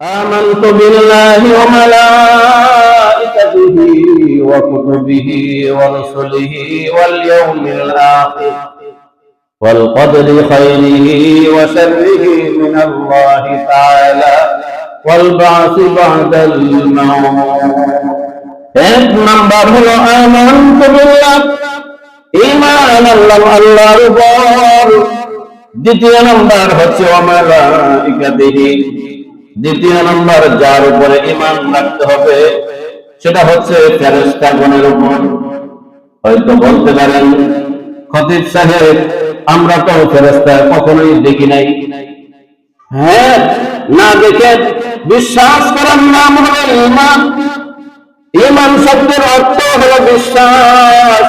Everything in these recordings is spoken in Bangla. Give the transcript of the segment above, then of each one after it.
آمنت بالله وملائكته وكتبه ورسله واليوم الآخر والقدر خيره وشره من الله تعالى والبعث بعد الموت এক নাম্বার হলো আমান্ত বিল্লাহ ঈমান আল্লাহ আল্লাহর উপর দ্বিতীয় নাম্বার হচ্ছে অমালাইকাতিহি দ্বিতীয় নাম্বার, যার উপরে ঈমান রাখতে হবে, সেটা হচ্ছে ফেরেশতাগণের উপর। হয়তো বলতে পারেন, খতিব সাহেব, আমরা তো ফেরেশতা কখনোই দেখি নাই। হ্যাঁ না দেখে বিশ্বাস করার নাম ঈমান। ইমান শব্দের অর্থ হলো বিশ্বাস।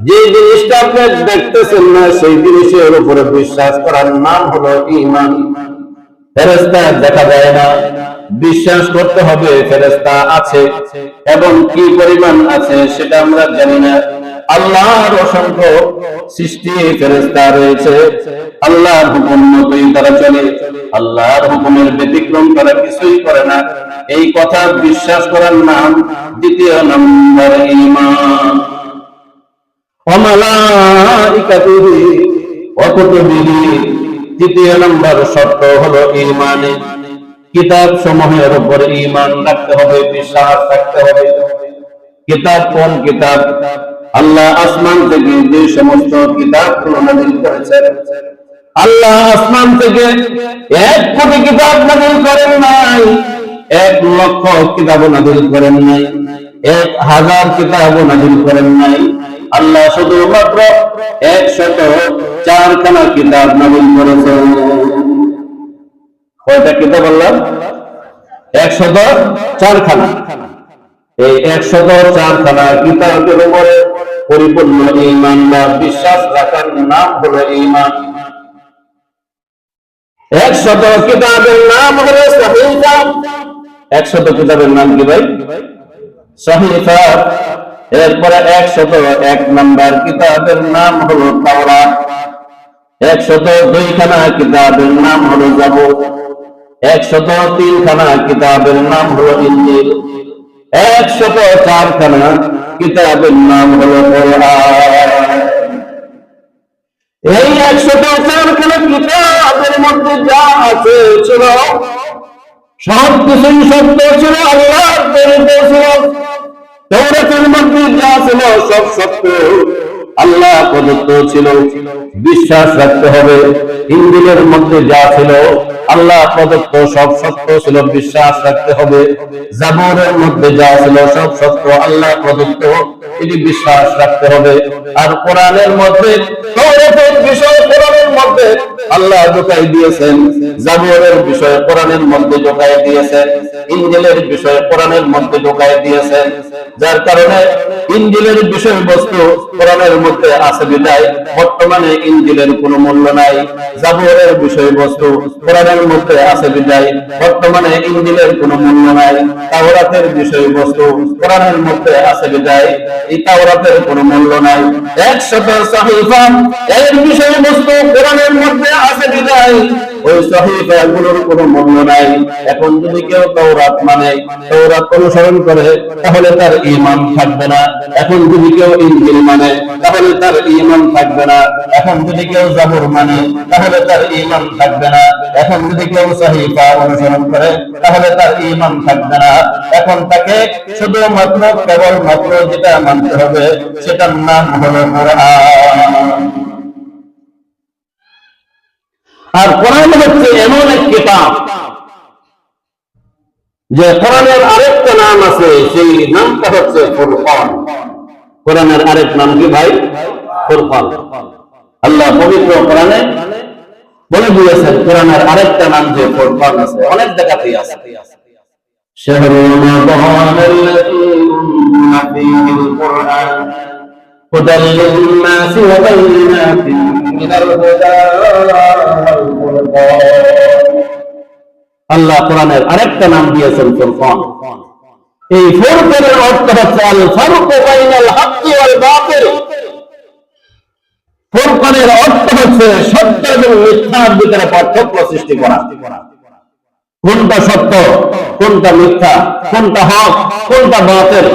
যে জিনিসটা আপনি দেখতেছেন না, সেই জিনিসের উপরে বিশ্বাস করার নাম হলো ইমান ফেরেস্তা দেখা যায় না। বিশ্বাস করতে হবে ফেরেস্তা আছে এবং কি পরিমাণ আছে সেটা আমরা জানি না। আল্লাহর অসংখ্য সৃষ্টি ফেরেস্তা রয়েছে। আল্লাহর হুকুম মতোই তারা চলে। আল্লাহর হুকুমের ব্যতিক্রম তারা কিছুই করে না। এই কথা বিশ্বাস করার নাম দ্বিতীয় নম্বর ইমান অমালাইকাতিহি ওয়া কুতুবিহি তৃতীয় নম্বর শর্ত হলো ইমানে। কিতাব সমূহের উপর ইমান রাখতে হবে, বিশ্বাস রাখতে হবে। কিতাব কোন কিতাব? আল্লাহ আসমান থেকে যে সমস্ত কিতাব নাজিল করেছেন। আল্লাহ আসমান থেকে এক কোটি কিতাব নাজিল করেন নাই, এক লক্ষ কিতাব নাজিল করেন নাই, এক হাজার কিতাব নাজিল করেন নাই। আল্লাহ শুধুমাত্র একশত চারখানা কিতাব নাজিল করেছেন। কয়টা কিতাব আল্লাহ? একশত চারখানা। এই একশত চারখানা কিতাবের উপরে পরিপূর্ণ ইমান বা বিশ্বাস রাখার নাম হলো ইমান একশত কিতাবের নাম হলো সহিফা। একশত কিতাবের নাম কি ভাই? সহিফা। এরপরে একশত এক নাম্বার কিতাবের নাম হলো তাওরাত। একশত দুইখানা কিতাবের নাম হলো জাবুর। একশত তিনখানা কিতাবের নাম হলো ইঞ্জিল। একশত চারখানা কিতাবের নাম হলো এই একশত চারখানা কিতাবের মধ্যে যা আছে ছিল সব কিছুই সত্য ছিল প্রেরিত ছিল। যা ছিল সব আল্লাহ প্রদত্ত ছিল বিশ্বাস রাখতে হবে। ইন্দিরের মধ্যে যা ছিল আল্লাহ প্রদত্ত সব সত্য ছিল, বিশ্বাস রাখতে হবে। জাবরের মধ্যে যা ছিল সব সত্য, আল্লাহ প্রদত্ত এটি বিশ্বাস রাখতে হবে। আর কোরআনের মধ্যে বিষয় মধ্যে যার কারণে ইঞ্জিলের বিষয়বস্তু কোরআনের মধ্যে আছে বিদায় বর্তমানে ইঞ্জিলের কোনো মূল্য নাই। জাবরের বিষয়বস্তু কোরআনের মধ্যে আছে বিদায়। বর্তমানে ইঞ্জিলের কোনো মূল্য নাই। তাওরাতের বিষয়বস্তু কোরআনের মধ্যে আছে বিদায়। এই তাওরাতের কোনো মূল্য নাই। একশত সাহিফা এর বিষয়বস্তু কোরআনের মধ্যে আছে বিদায়। ওই সহিফা গুলোর কোনো মূল্য নাই। এখন যদি কেউ তাওরাত মানে তাওরাত অনুসরণ করে, তাহলে তার ঈমান থাকবে না। এখন যদি কেউ ইনজিল মানে তাহলে তার ঈমান থাকবে না। এখন যদি কেউ জাবুর মানে তাহলে তার ঈমান থাকবে না। এখন যদি কেউ সহিফা অনুসরণ করে, তাহলে তার ঈমান থাকবে না। এখন তাকে কেবল মাত্র যেটা মানতে হবে, সেটার নাম হলো কোরআন। আর কোরআন হচ্ছে এমন এক কিতাব যে কোরআনের আরেকটা নাম আছে সেই নামটা হচ্ছে ফুরকান কোরআনের আরেক নাম কি ভাই ফুরকান আল্লাহ পবিত্র কোরআনে বলে দিয়েছেন কোরআনের আরেকটা নাম যে ফুরকান আছে অনেক জায়গাতেই আছে شهر رمضان الذي أنزل فيه القرآن هدى للناس وبينات من الهدى والفرقان আল্লাহ কোরআনের আরেকটা নাম দিয়েছেন ফুরকান। এই ফুরকানের অর্থ হচ্ছে আল ফারকু ফুরকানের অর্থ হচ্ছে সত্য এবং মিথ্যার ভিতরে পার্থক্য সৃষ্টি করা। কোনটা সত্য, কোনটা মিথ্যা, কোনটা হক, কোনটা বাতিল,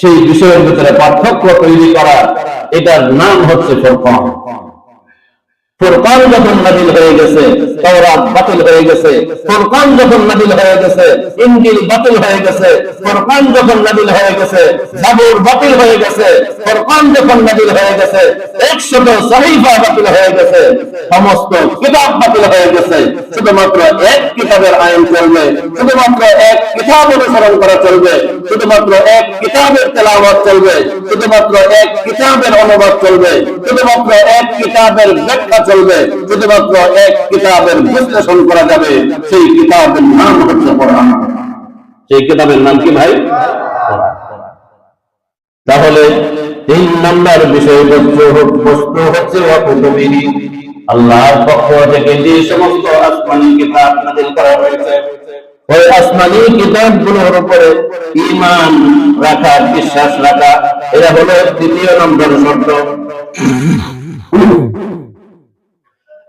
সেই বিষয়ের ভিতরে পার্থক্য তৈরি করা, এটার নাম হচ্ছে ফোরকান। ফোরকান যখন নাজিল হয়ে গেছে, তাওরাত বাতিল হয়ে গেছে, ফোরকান যখন নাজিল হয়ে গেছে, ইনজিল বাতিল হয়ে গেছে, ফোরকান যখন নাজিল হয়ে গেছে, জাবুর বাতিল হয়ে গেছে, ফোরকান যখন নাজিল হয়ে গেছে 100 সহিফা বাতিল হয়ে গেছে, সমস্ত কিতাব বাতিল হয়ে গেছে। শুধুমাত্র এক কিতাবের আইন চলবে, শুধুমাত্র এক কিতাব অনুসরণ করা চলবে, শুধুমাত্র এক কিতাবের তেলাওয়াত চলবে, শুধুমাত্র এক কিতাবের অনুবাদ চলবে, শুধুমাত্র এক কিতাবের ব্যাখ্যা চলবে শুধুমাত্র এক কিতাবের বিশ্লেষণ করা যাবে, সেই কিতাবের নাম হচ্ছে কোরআন। সেই কিতাবের নাম কি ভাই? তাহলে তিন নম্বর বিষয়বস্তু বস্তু হচ্ছে আল্লাহর পক্ষ থেকে যে সমস্ত আসমানি কিতাব নাযিল করা হয়েছে, ওই আসমানি কিতাবগুলোর উপরে ঈমান রাখা, বিশ্বাস রাখা এটা হলো তৃতীয় নম্বর শর্ত।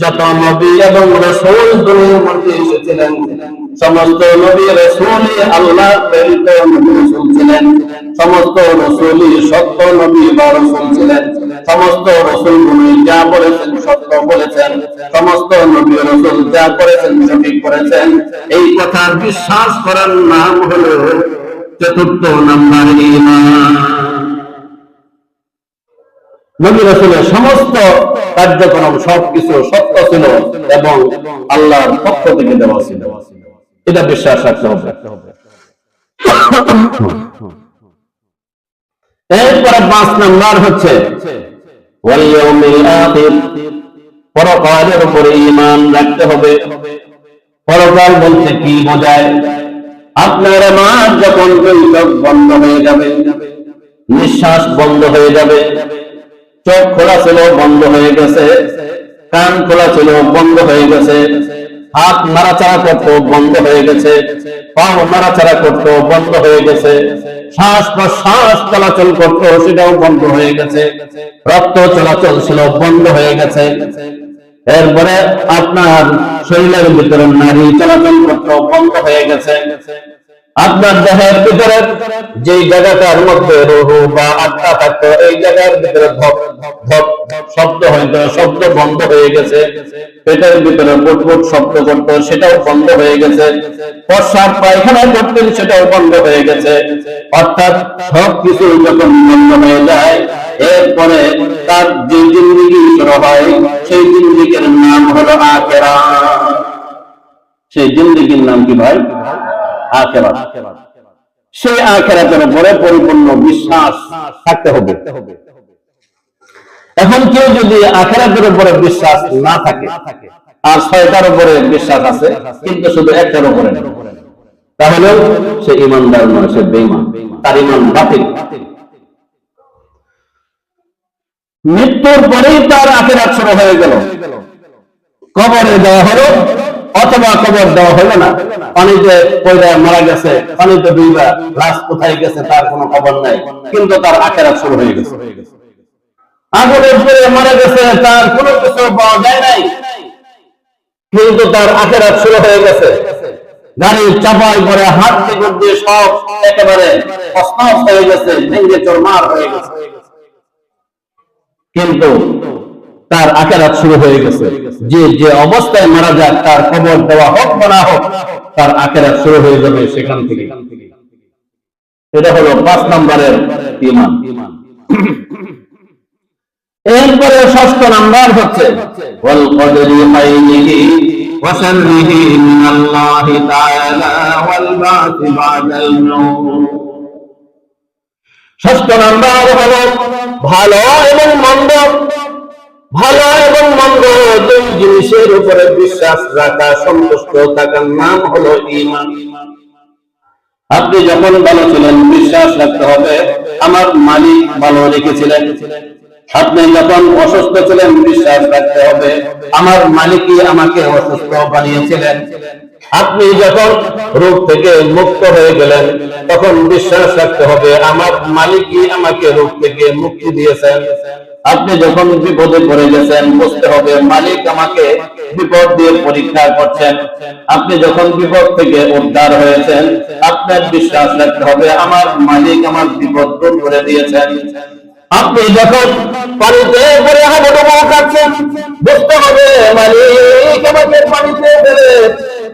যত নবী এবং রাসূল দুনিয়ার মধ্যে এসেছিলেন, সমস্ত নবী রাসূলই আল্লাহ প্রেরিত নবী রাসূল ছিলেন সমস্ত রাসূলই সত্য নবী বা রাসূল ছিলেন, সমস্ত রাসূলগুলি যা বলেছেন সত্য বলেছেন, সমস্ত নবী রাসূল যা করেছেন সঠিক করেছেন। এই কথার বিশ্বাস করার নাম হলো চতুর্থ নাম্বার ঈমান। নবী রাসূলের সমস্ত কার্যক্রম সবকিছু সত্য ছিল এবং পক্ষ থেকে দেওয়া ছিল। এটা বিশ্বাস রাখতে হবে। এরপরে পাঁচ নাম্বার হচ্ছে পরকালের উপরে ঈমান রাখতে হবে। পরকাল বলতে কি বোঝায়? আপনার মাস যখন বন্ধ হয়ে যাবে, নিঃশ্বাস বন্ধ হয়ে যাবে। চোখ খোলা ছিল, বন্ধ হয়ে গেছে। কান খোলা ছিল, বন্ধ হয়ে গেছে। হাত নাড়াচাড়া করতো বন্ধ হয়ে গেছে। পাও নাড়াচাড়া করতো বন্ধ হয়ে গেছে। শ্বাস প্রশ্বাস চলাচল করতো সেটাও বন্ধ হয়ে গেছে। রক্ত চলাচল ছিল, বন্ধ হয়ে গেছে। এরপরে আপনার শরীরের ভিতরে নারী চলাচল করতো বন্ধ হয়ে গেছে। আপনার দেহের ভিতরে যে জায়গাটার মধ্যে রুহু বা আত্মা থাকতো, এই জায়গার ভিতরে ধপ ধপ শব্দ হইতো শব্দ বন্ধ হয়ে গেছে। পেটের ভিতরে বুটবুট শব্দ করতো, সেটাও বন্ধ হয়ে গেছে। প্রস্রাব পায়খানা করতেন সেটাও বন্ধ হয়ে গেছে। অর্থাৎ সব কিছু যখন বন্ধ হয়ে যায়, এরপরে তার যে জিন্দিগি শুরু হয়, সেই জিন্দিগির নাম হলো আখেরা। সেই জিন্দিগির নাম কি ভাই? আখেরাত। সেই আখেরাতের উপরে পরিপূর্ণ বিশ্বাস থাকতে হবে। এখন কেউ যদি আখেরাতের উপরে বিশ্বাস না থাকে, আর ছয়টার উপরে বিশ্বাস আছে, কিন্তু শুধু একটার উপরে তাহলে সে ইমানদার নয়, সে বেঈমান, তার ইমান বাতিল। মৃত্যুর পরেই তার আখেরাত শুরু হয়ে গেল। কবরে দেওয়া হলো অথবা কবর দেওয়া হলো না। পানিতে পয়দা মারা গেছে পানিতে ডুইবা লাশ কোথায় গেছে তার কোনো খবর নাই, কিন্তু তার আখেরাত শুরু হয়ে গেছে। আগুনের পরে মারা গেছে, তার কোনো কিছু পাওয়া যায় নাই। কিন্তু তার আখেরাত শুরু হয়ে গেছে। গাড়ির চাপাই করে হাত থেকে দিয়ে সব একেবারে হয়ে গেছে, ভেঙে চরমার হয়ে গেছে। কিন্তু তার আকেরাত শুরু হয়ে গেছে। যে যে অবস্থায় মারা যাক, তার কবর দেওয়া হোক বা না হোক, তার আকেরাত শুরু হয়ে যাবে সেখান থেকে। এটা হলো পাঁচ নম্বরের ইমান। এরপরে ষষ্ঠ নাম্বার হচ্ছে, ওয়াল কদরি খাইরিহি ওয়া শাররিহি মিনাল্লাহি তাআলা ওয়াল বা'থি বা'দাল মাউত ষষ্ঠ নাম্বার হলো, ভালো এবং মন্দ ভালো এবং মন্দ দুই জিনিসের উপরে বিশ্বাস রাখা সন্তুষ্ট থাকার নাম হলো ঈমান। আপনি যখন ভালো ছিলেন, বিশ্বাস রাখতে হবে, আমার মালিক ভালো রেখেছিলেন। আপনি যখন অসুস্থ ছিলেন, বিশ্বাস রাখতে হবে, আমার মালিকই আমাকে অসুস্থ বানিয়েছিলেন। আপনি যখন রোগ থেকে মুক্ত হয়ে গেলেন, তখন বিশ্বাস রাখতে হবে, আমার মালিকই আমাকে রোগ থেকে মুক্তি দিয়েছেন। আপনি যখন বিপদে পড়ে গেছেন, বুঝতে হবে মালিক আমাকে বিপদ দিয়ে পরীক্ষা করছেন। আপনি যখন বিপদ থেকে উদ্ধার হয়েছেন, আপনার বিশ্বাস রাখতে হবে, আমার মালিক আমার বিপদ দূর করে দিয়েছেন। আপনি যখন পানিতে পড়ে হাবুডুবু খাচ্ছেন বুঝতে হবে মালিক আমাকে পানিতে ফেলে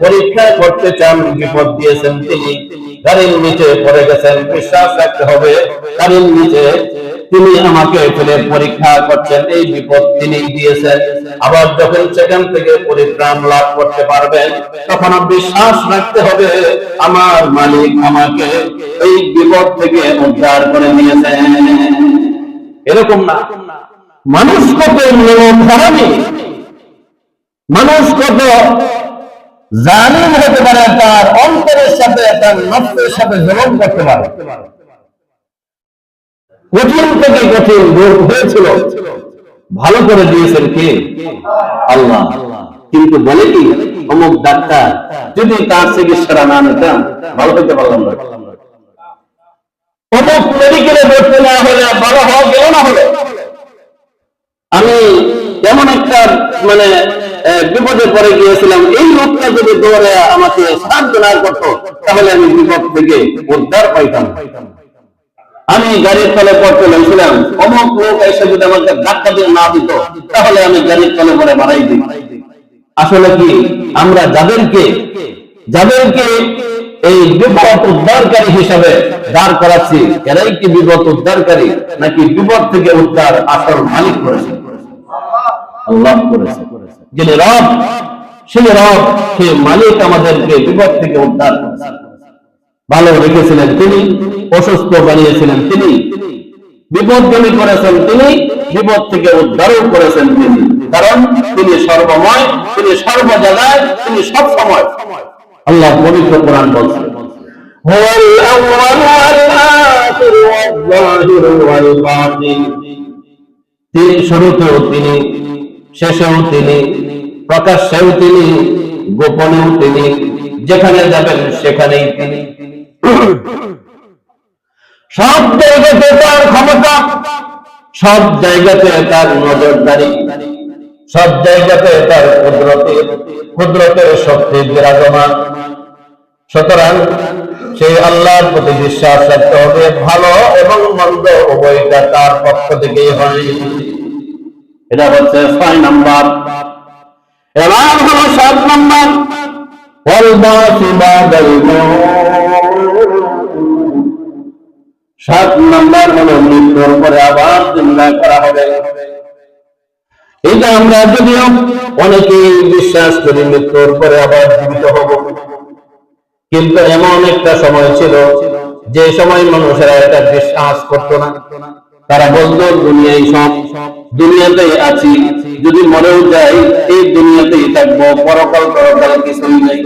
পরীক্ষা করতে চান, বিপদ দিয়েছেন তিনি। গাড়ির নিচে পড়ে গেছেন, বিশ্বাস রাখতে হবে, গাড়ির নিচে তিনি আমাকে ফেলে পরীক্ষা করছেন, এই বিপদ তিনি দিয়েছেন। আবার যখন সেখান থেকে পরিত্রাণ লাভ করতে পারবেন, তখন বিশ্বাস রাখতে হবে, আমার মালিক আমাকে এই বিপদ থেকে উদ্ধার করে নিয়েছেন। এরকম না। মানুষ কত নিয়ম নিয়মধারণী মানুষ কত জালিম হতে পারে, তার অন্তরের সাথে, তার নফসের সাথে জলম করতে পারে। কঠিন থেকে কঠিন হয়েছিল। ভালো করে দিয়েছেন কে? আল্লাহ। কিন্তু বলে কি, অমুক ডাক্তার যদি তার চিকিৎসাটা না নিতাম, ভালো হতে পারলাম না। অমুক মেডিকেলে ভর্তি না হলে, ভালো হওয়া গেল না হলে? আমি এমন একটা মানে বিপদে পড়ে গিয়েছিলাম, এই লোকটা যদি দৌড়ে আমাকে সাহায্য না করতো, তাহলে আমি বিপদ থেকে উদ্ধার পাইতাম। আমি গাড়ির তলে পড়তে লাগছিলাম অমুক লোক এসে যদি আমাকে ধাক্কা দিয়ে না দিত তাহলে আমি গাড়ির তলে পরে মারাই দিই। আসলে কি? আমরা যাদেরকে যাদেরকে এই বিপদ উদ্ধারকারী হিসাবে দাঁড় করাচ্ছি এরাই কি বিপদ উদ্ধারকারী নাকি বিপদ থেকে উদ্ধার আসল মালিক করেছে? আল্লাহ করেছে। যিনি রব সেই রব সেই মালিক আমাদেরকে বিপদ থেকে উদ্ধার করেছে। ভালো রেখেছিলেন তিনি, অসুস্থ বানিয়েছিলেন তিনি বিপদজনী করেছেন তিনি, বিপদ থেকে উদ্ধারও করেছেন তিনি। কারণ তিনি সর্বময়, তিনি সর্ব জায়গায় তিনি সব সময় আল্লাহ পবিত্র কোরআন বলছেন তিনি শুরুতেও তিনি, শেষেও তিনি, প্রকাশ্যেও তিনি, গোপনেও তিনি, যেখানে যাবেন সেখানেই তিনি। সব জায়গাতে তার ক্ষমতা, সব জায়গাতে তার নজরদারি, সব জায়গাতে তার কুদরতে কুদরতের শক্তি বিরাজমান। সুতরাং সেই আল্লাহর প্রতি বিশ্বাস রাখতে হবে, ভালো এবং মন্দ উভয়টা তার পক্ষ থেকেই হয়। এটা হচ্ছে ছয় নম্বর। এবার হলো সাত নম্বর। সাত নাম্বার হলো মৃত্যুর পরে আবার চিন্তা করা হবে। এটা আমরা যদিও অনেকেই বিশ্বাস করি মৃত্যুর পরে আবার জীবিত হব। কিন্তু এমন একটা সময় ছিল, যে সময় মানুষেরা এটা বিশ্বাস করতো না। তারা বলতো, দুনিয়ায় সব, দুনিয়াতেই আছি। যদি মরেও যাই, এই দুনিয়াতেই থাকব। পরকাল পরকাল কিছুই নেই।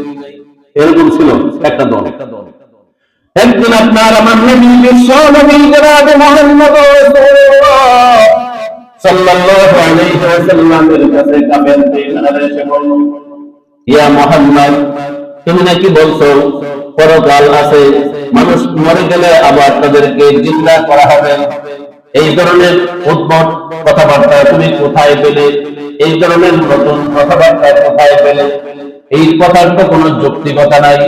এরকম ছিল একটা দল একটা দল। একদিন আপনার আমার নবী বিশ্ব নবী জনাব মুহাম্মদ সাল্লাল্লাহু আলাইহি ওয়াসাল্লামের কাছে কাফেরদের এসে বলল, ইয়া মুহাম্মদ, তুমি নাকি বলছো, পরকাল আছে, মানুষ মরে গেলে আবার তাদেরকে জিন্দা করা হবে। এই ধরনের উদ্ভট কথাবার্তা তুমি কোথায় পেলে? এই ধরনের নতুন কথাবার্তা কোথায় পেলে? এই কথার তো কোনো যৌক্তিকতা নাই।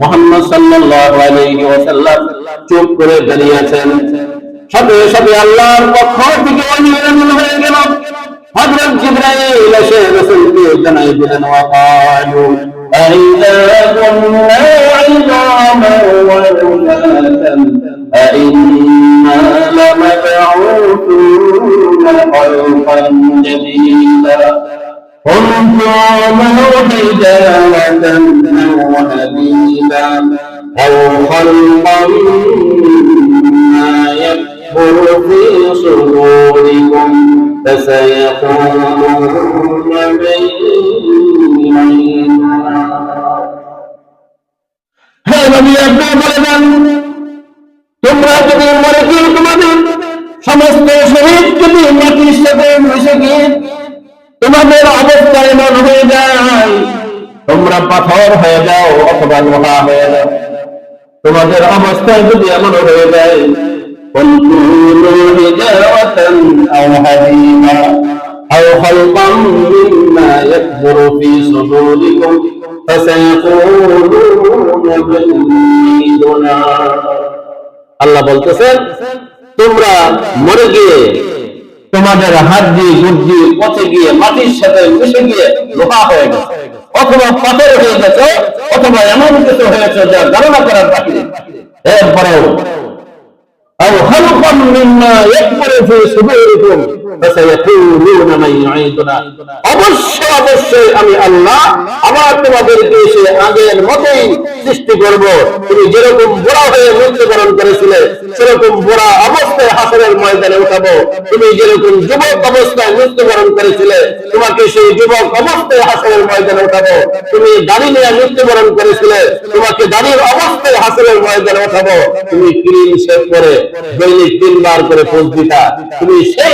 মোহাম্মদ সাল্লাল্লাহু আলাইহি ওয়াসাল্লাম চুপ করে দাঁড়িয়ে আছেন সাথে সাথে আল্লাহর পক্ষ থেকে ওহী নাযিল হয়ে গেল হযরত জিবরাইল এসে রাসূলকে জানাই দিলেন ওয়া ক্বালু أَإِذَا كُنَّا عِظَامًا وَرُفَاتًا أَإِنَّا لَمَبْعُوثُونَ خَلْقًا جَدِيدًا كنتم حجارة أو حديدا أو خلقا ما يكبر في صدوركم فسيقولون من يعيدنا هل নবী আপনি বলে দেন তোমরা যদি মরে গিয়ে তোমাদের সমস্ত শরীর যদি মাটির সাথে মিশে গিয়ে তোমাদের অবস্থা এমন হয়ে যায় তোমরা পাথর হয়ে যাও অথবা লোহা হয়ে যাও তোমাদের অবস্থা যদি এমন হয়ে যায় كنتم حجارة أو حديدا أو خلقا مما يكبر في صدوركم فسيقولون بل يريدنا আল্লাহ বলতেছেন তোমরা মরে গিয়ে তোমাদের হাত দিয়ে গুড় দিয়ে পথে গিয়ে, মাটির সাথে মিশে গিয়ে লোহা হয়ে গেছে। অথবা পাথর হয়ে গেছে, অথবা এমন কিছু হয়েছে যা ধারণা করার বাকি এরপরেও আর হালুকান মিম্মা একবারে শুধু এরকম অবশ্যই অবশ্যই আমি আল্লাহ আবার তোমাদেরকে এসে আগের মতোই সৃষ্টি করব। তুমি যেরকম বুড়া হয়ে মৃত্যুবরণ করেছিলে, সেরকম বুড়া অবস্থায় হাসরের ময়দানে উঠাবো। তুমি যেরকম যুবক অবস্থায় মৃত্যুবরণ করেছিলে, তোমাকে সেই যুবক অবস্থায় হাসরের ময়দানে উঠাবো। তুমি দাড়ি নিয়ে মৃত্যুবরণ করেছিলে, তোমাকে দাড়ির অবস্থায় হাসরের ময়দানে উঠাবো। তুমি ক্রিম শেভ করে দৈনিক তিনবার করে পোজ দিতা। তুমি সেই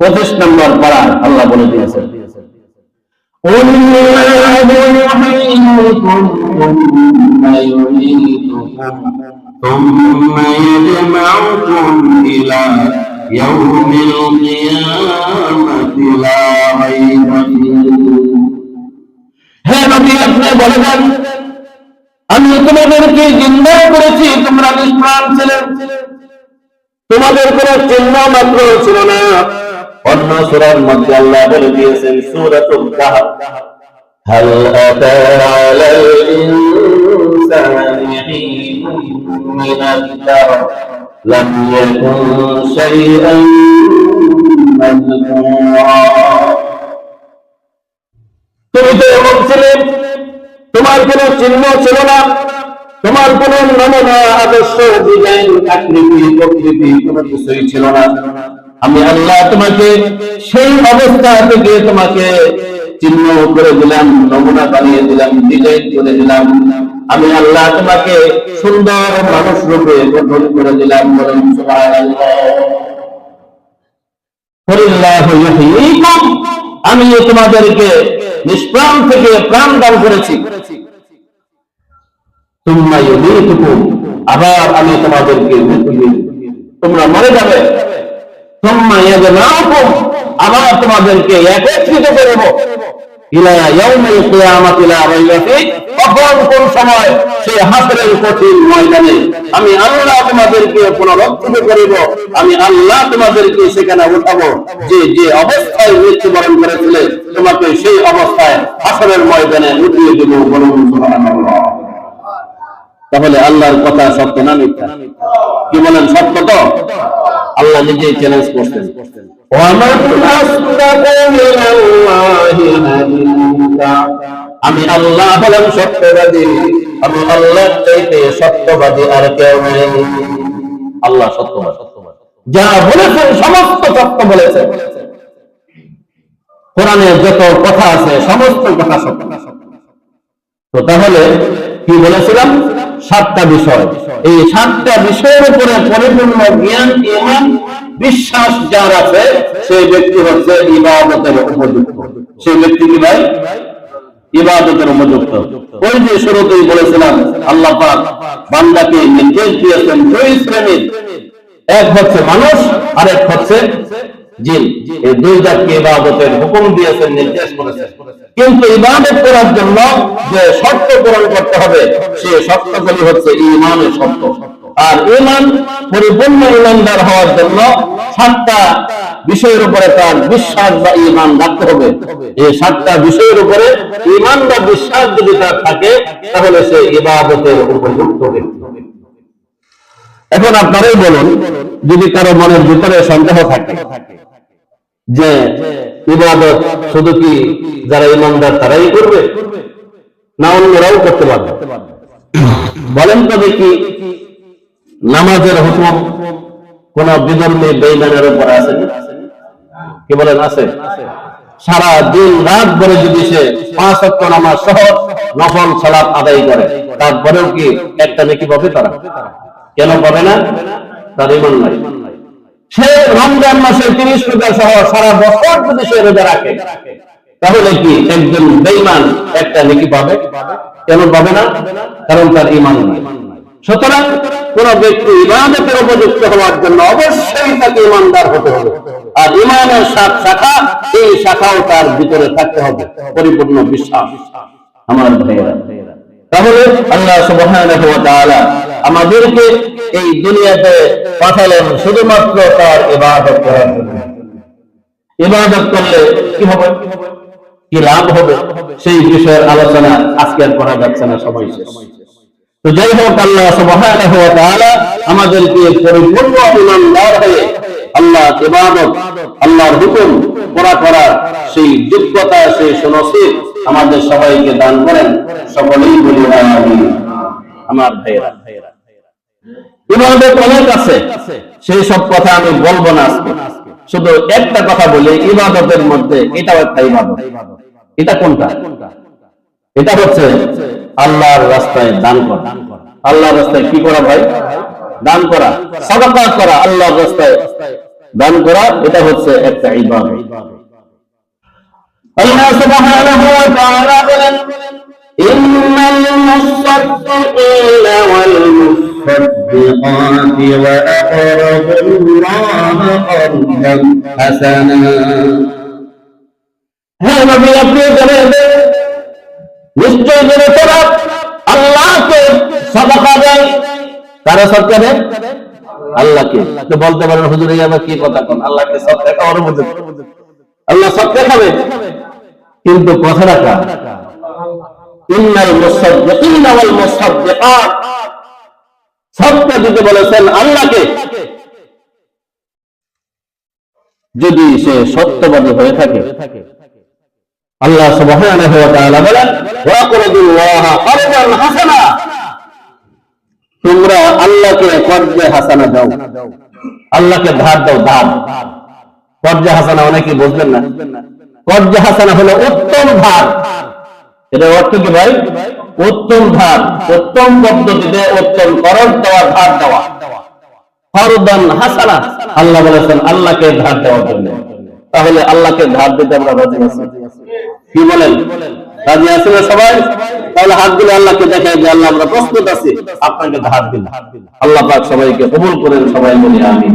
পঁচিশ নম্বর পাড়া আল্লাহ বলে দিয়েছেন। হ্যাঁ নবী, আপনি বলে দেন, আমি তোমাদেরকে জিন্দা করেছি, তোমরা নিষ্প্রাণ ছিলেন তোমাদের কোন চিহ্ন মাত্র ছিল না। অন্য সুরার মধ্যে আল্লাহ বলে দিয়েছেন সূরাতুল কাহফ هل أتى على الإنسان حين من الدهر لم يكن شيئا مذكورا তুমি তো এমন ছিলে তোমার কোন চিহ্ন ছিল না তোমার কোন নমুনা আদর্শ ডিজাইন আকৃতি প্রকৃতি কোনো কিছুই ছিল না আমি আল্লাহ তোমাকে সেই অবস্থা থেকে তোমাকে চিহ্ন করে দিলাম, নমুনা বানিয়ে দিলাম ডিজাইন করে দিলাম। আমি আল্লাহ তোমাকে সুন্দর মানুষ রূপে গঠন করে দিলাম, বলেন আমি তোমাদেরকে নিষ্প্রাণ থেকে প্রাণ দান করেছি। ইউমীতুকুম। আবার আমি তোমাদেরকে তোমরা মরে যাবে। ময়দানে আমি আল্লাহ তোমাদেরকে পুনরুত্থিত করিব, আমি আল্লাহ তোমাদেরকে সেখানে উঠাবো। যে যে অবস্থায় মৃত্যুবরণ করেছিলে, তোমাকে সেই অবস্থায় হাসরের ময়দানে উঠিয়ে দেব বলুন তাহলে আল্লাহর কথা সত্য না মিথ্যা? কি বলেন, সত্য তো? আল্লাহ নিজেই চ্যালেঞ্জ করতেন আমি আল্লাহ হলাম সত্যবাদী। আমি আল্লাহ চাইতে সত্যবাদী আর কেউ নেই। আল্লাহ সত্যবাদ। বলেছেন, সমস্ত সত্য বলেছে কোরআনে যত কথা আছে, সমস্ত কথা সত্য। তো তাহলে কি বলেছিলাম? সাতটা বিষয়। এই সাতটা বিষয়ের উপরে পরিপূর্ণ জ্ঞান, ইমান, বিশ্বাস যার আছে, সেই ব্যক্তি হচ্ছে ইবাদতের উপযুক্ত। সেই ব্যক্তি কি ভাই? ইবাদতের উপযুক্ত। ওই যে শুরুতেই বলেছিলাম, আল্লাহ পাক বান্দাকে নির্দেশ দিয়েছেন, দুই শ্রেণির। এক হচ্ছে মানুষ আর এক হচ্ছে জিন। এই দুই জাতকে ইবাদতের হুকুম দিয়েছেন, নির্দেশ করেছেন। কিন্তু ইবাদত করার জন্য যে শর্ত পূরণ করতে হবে, সে শর্তগুলি হচ্ছে ইমানের শর্ত। আর ইমান পরিপূর্ণ ইমানদার হওয়ার জন্য সাতটা বিষয়ের উপরে তার বিশ্বাস বা ইমান রাখতে হবে। এই সাতটা বিষয়ের উপরে ইমান বা বিশ্বাস যদি তার থাকে, তাহলে সে ইবাদতের উপযুক্ত ব্যক্তি। এখন আপনারাই বলুন, যদি কারও মনের ভিতরে সন্দেহ থাকে যে ইবাদত শুধু কি যারা ইমানদার তারাই করবে? না অন্যরাও করতে পারবে। বলেন তো দেখি, নামাজের হুকুম কোন বিধর্মী বেইমানের উপর আছে কি? কি বলেন, আছে? সারা দিন রাত ধরে যদি সে পাঁচ অক্ট নামাজ সহ নফল সালাত আদায় করে, তারপরেও কি একটা নাকি পাবে তারা? কেন পাবে না? তার ইমান নাই। সে রমজান মাসের তিরিশ রোজা সহ সারা বছর যদি সে রোজা রাখে তাহলে কি একজন বেইমান একটা নেকি পাবে? কেন পাবে না? কারণ তার ইমান নাই। সুতরাং কোন ব্যক্তি ইমানতের উপযুক্ত হওয়ার জন্য অবশ্যই তাকে ইমানদার হতে হবে। আর ইমানের সাত শাখা, এই শাখাও তার ভিতরে থাকতে হবে। পরিপূর্ণ বিশ্বাস। আমার ভাইয়েরা, তাহলে আল্লাহ তাআলা আমাদেরকে এই দুনিয়াতে পাঠালেন শুধুমাত্র তার ইবাদত করার জন্য। ইবাদত করলে কি হবে? কি লাভ হবে? সেই বিষয়ের আলোচনা আজকে আর করা যাচ্ছে না, সময় শেষ। তো যাই হোক, আল্লাহ সুবহানাহু ওয়া তাআলা আমাদেরকে পরিপূর্ণ ইমানদার হয়ে আল্লাহ ইবাদত, আল্লাহর হুকুম পুরা করার সেই যোগ্যতা, সেই সুনসিব আমাদের সবাইকে দান করেন। সকলেই বলি আমিন। আমার ভাইয়েরা, ইবাদত অনেক আছে, সেই সব কথা আমি বলব না আজকে। শুধু একটা কথা বলি, ইবাদতের মধ্যে এটাও একটা ইবাদত। এটা কোনটা? এটা হচ্ছে আল্লাহর রাস্তায় দান করা। আল্লাহর রাস্তায় কি করা ভাই? দান করা। সাদাকা করা, আল্লাহর রাস্তায় দান করা, এটা হচ্ছে একটা ইবাদত। আল্লাহ সুবহানাহু ওয়া তাআলা বলেন, ইন্নাল মুসাদ্দিকিনা ওয়াল মুসাদ্দিকাতি ওয়া আকরাদুল্লাহ قرضا হাসানা হ্যাঁ নবী আপনি জানেন নিশ্চয় জেনে তোরা আল্লাহকে সদাকা দেয় কারা সদকা দেয় আল্লাহকে তো বলতে পারেন হুজুর এই আবার কি কথা কোন আল্লাহকে সদকা খাওয়ার মধ্যে আল্লাহ সদকা খাবে কিন্তু কথা রাখা ইন্নাল মুসাদ্দিকিনা ওয়াল মুসাদ্দিকাত সদকা দিতে বলেছেন আল্লাহকে, যদি সে সত্যবাদী হয়ে থাকে, আল্লাহ বলেন তোমরা আল্লাহকে কর্জে হাসানা দাও। আল্লাহকে ধার দাও, ধার। কর্জে হাসানা অনেকে বুঝবেন না। কর্জে হাসানা হলো উত্তম ধার। এটা অর্থ কি ভাই? উত্তম ধার, উত্তম পদ্ধতিতে উত্তম খরচ দেওয়া, ধার দেওয়া। হাসানা, আল্লাহ বলেছেন, আল্লাহকে ধার দেওয়ার জন্য। তাহলে আল্লাহকে ধার দিতে আমরা রাজি আছি। কি বলেন? রাজি আছি না সবাই? তাহলে হাতগুলো আল্লাহকে দেখায় যে আল্লাহ আমরা প্রস্তুত আছি। আপনাকে ধার দিন আল্লাহ পাক সবাইকে কবুল করেন সবাই বলি, আমিন।